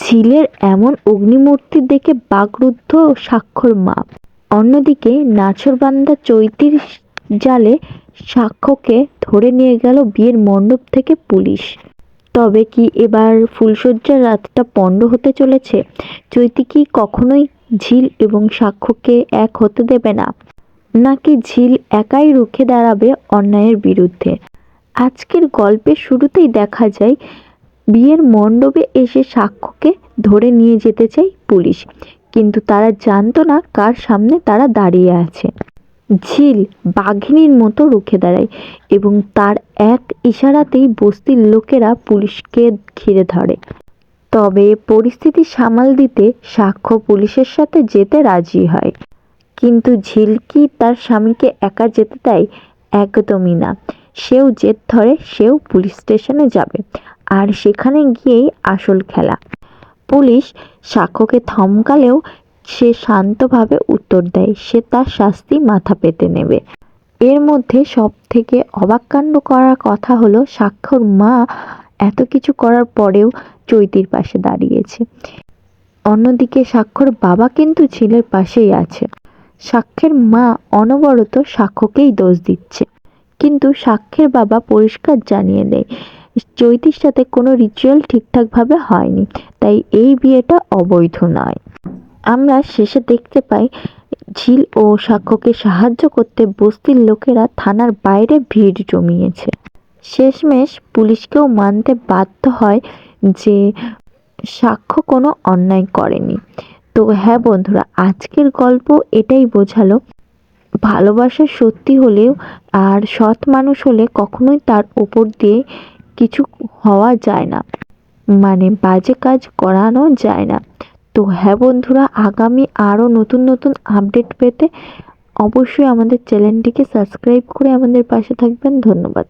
ঝিলের এমন অগ্নিমূর্তি দেখে বাকরুদ্ধ স্বাক্ষর মা। অন্যদিকে নাছোড়বান্দা চৈতির জালে সাক্ষ্যকে ধরে নিয়ে গেল বিয়ের মণ্ডপ থেকে পুলিশ। তবে কি এবার ফুলশয্যার রাতটা পণ্ড হতে চলেছে? চৈতি কি কখনোই ঝিল এবং সাক্ষ্যকে এক হতে দেবে না? নাকি ঝিল একাই রুখে দাঁড়াবে অন্যায়ের বিরুদ্ধে? আজকের গল্পের শুরুতেই দেখা যায় বিয়ের মণ্ডপে এসে সাক্ষ্যকে ধরে নিয়ে যেতে চাই পুলিশ। কিন্তু তারা জানতো না কার সামনে তারা দাঁড়িয়ে আছে। ঝিল বাঘিনীর মতো রুখে দাঁড়ায় এবং তার এক ইশারাতেই বস্তির লোকেরা পুলিশকে ঘিরে ধরে। তবে পরিস্থিতি সামাল দিতে সাক্ষ্য পুলিশের সাথে যেতে রাজি হয়। কিন্তু ঝিল কি তার স্বামীকে একা যেতে দেয় একদমই না। সেও জেদ ধরে সেও পুলিশ স্টেশনে যাবে। আর সেখানে গিয়েই আসল খেলা। পুলিশ সাক্ষ্যকে থমকালেও সে শান্তভাবে উত্তর দেয়, সে তার শাস্তি মাথা পেতে নেবে। এর মধ্যে সব থেকে অবাক কাণ্ড করার কথা হলো সাক্ষর মা এত কিছু করার পরেও চৈতির পাশে দাঁড়িয়েছে। অন্যদিকে সাক্ষর বাবা কিন্তু ছেলের পাশেই আছে। সাক্ষ্যের মা অনবরত সাক্ষ্যকেই দোষ দিচ্ছে। কিন্তু সাক্ষের বাবা পরিষ্কার জানিয়ে দেয় চৈতির সাথে কোনো রিচুয়াল ঠিকঠাকভাবে হয়নি, তাই এই বিয়েটা অবৈধ নয়। আমরা শেষে দেখতে পাই, ঝিল ও সাক্ষ্যকে সাহায্য করতে বস্তির লোকেরা থানার বাইরে ভিড় জমিয়েছে। শেষমেশ পুলিশকেও মানতে বাধ্য হয় যে সাক্ষ্য কোনো অন্যায় করেনি। তো হ্যাঁ বন্ধুরা, আজকের গল্প এটাই বোঝালো, ভালোবাসা সত্যি হলেও আর সৎ মানুষ হলে কখনোই তার ওপর দিয়ে কিছু হওয়া যায় না। মানে বাজে কাজ করানো যায় না। তো হ্যাঁ বন্ধুরা, আগামী আরও নতুন নতুন আপডেট পেতে অবশ্যই আমাদের চ্যানেলটিকে সাবস্ক্রাইব করে আমাদের পাশে থাকবেন। ধন্যবাদ।